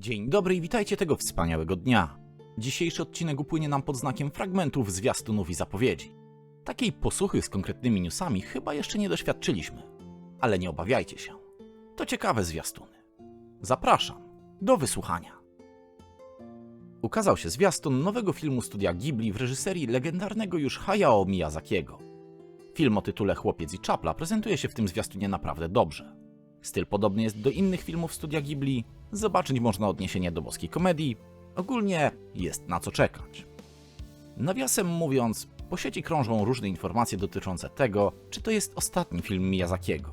Dzień dobry i witajcie tego wspaniałego dnia. Dzisiejszy odcinek upłynie nam pod znakiem fragmentów, zwiastunów i zapowiedzi. Takiej posłuchy z konkretnymi newsami chyba jeszcze nie doświadczyliśmy. Ale nie obawiajcie się. To ciekawe zwiastuny. Zapraszam do wysłuchania. Ukazał się zwiastun nowego filmu studia Ghibli w reżyserii legendarnego już Hayao Miyazakiego. Film o tytule Chłopiec i Czapla prezentuje się w tym zwiastunie naprawdę dobrze. Styl podobny jest do innych filmów studia Ghibli, zobaczyć można odniesienie do boskiej komedii, ogólnie jest na co czekać. Nawiasem mówiąc, po sieci krążą różne informacje dotyczące tego, czy to jest ostatni film Miyazakiego.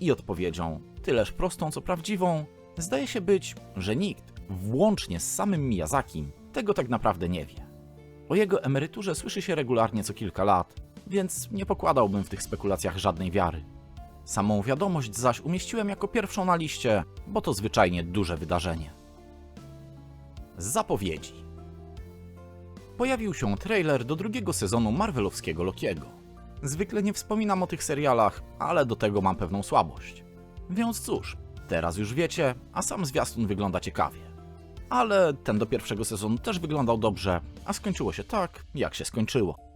I odpowiedzią, tyleż prostą co prawdziwą, zdaje się być, że nikt, włącznie z samym Miyazakim, tego tak naprawdę nie wie. O jego emeryturze słyszy się regularnie co kilka lat, więc nie pokładałbym w tych spekulacjach żadnej wiary. Samą wiadomość zaś umieściłem jako pierwszą na liście, bo to zwyczajnie duże wydarzenie. Zapowiedzi. Pojawił się trailer do drugiego sezonu Marvelowskiego Lokiego. Zwykle nie wspominam o tych serialach, ale do tego mam pewną słabość. Więc cóż, teraz już wiecie, a sam zwiastun wygląda ciekawie. Ale ten do pierwszego sezonu też wyglądał dobrze, a skończyło się tak, jak się skończyło.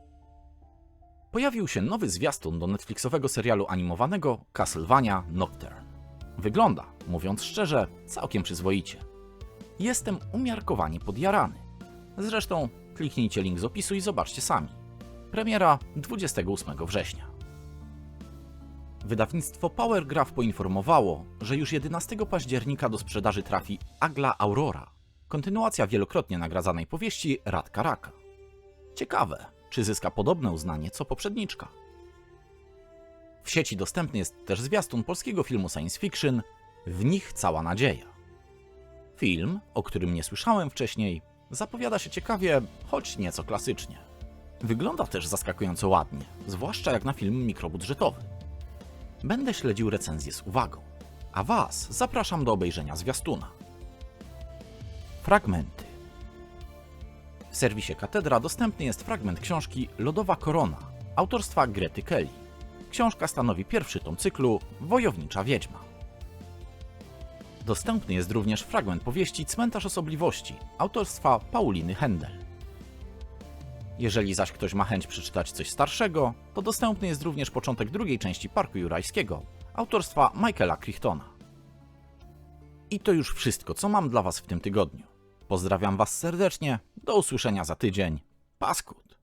Pojawił się nowy zwiastun do Netflixowego serialu animowanego Castlevania Nocturne. Wygląda, mówiąc szczerze, całkiem przyzwoicie. Jestem umiarkowanie podjarany. Zresztą kliknijcie link z opisu i zobaczcie sami. Premiera 28 września. Wydawnictwo Powergraph poinformowało, że już 11 października do sprzedaży trafi Agla Aurora, kontynuacja wielokrotnie nagradzanej powieści Radka Raka. Ciekawe, czy zyska podobne uznanie co poprzedniczka. W sieci dostępny jest też zwiastun polskiego filmu science fiction W nich cała nadzieja. Film, o którym nie słyszałem wcześniej, zapowiada się ciekawie, choć nieco klasycznie. Wygląda też zaskakująco ładnie, zwłaszcza jak na film mikrobudżetowy. Będę śledził recenzję z uwagą, a Was zapraszam do obejrzenia zwiastuna. Fragmenty. W serwisie Katedra dostępny jest fragment książki Lodowa Korona autorstwa Grety Kelly. Książka stanowi pierwszy tom cyklu Wojownicza Wiedźma. Dostępny jest również fragment powieści Cmentarz Osobliwości autorstwa Pauliny Händel. Jeżeli zaś ktoś ma chęć przeczytać coś starszego, to dostępny jest również początek drugiej części Parku Jurajskiego autorstwa Michaela Crichtona. I to już wszystko, co mam dla Was w tym tygodniu. Pozdrawiam Was serdecznie, do usłyszenia za tydzień. Paskud!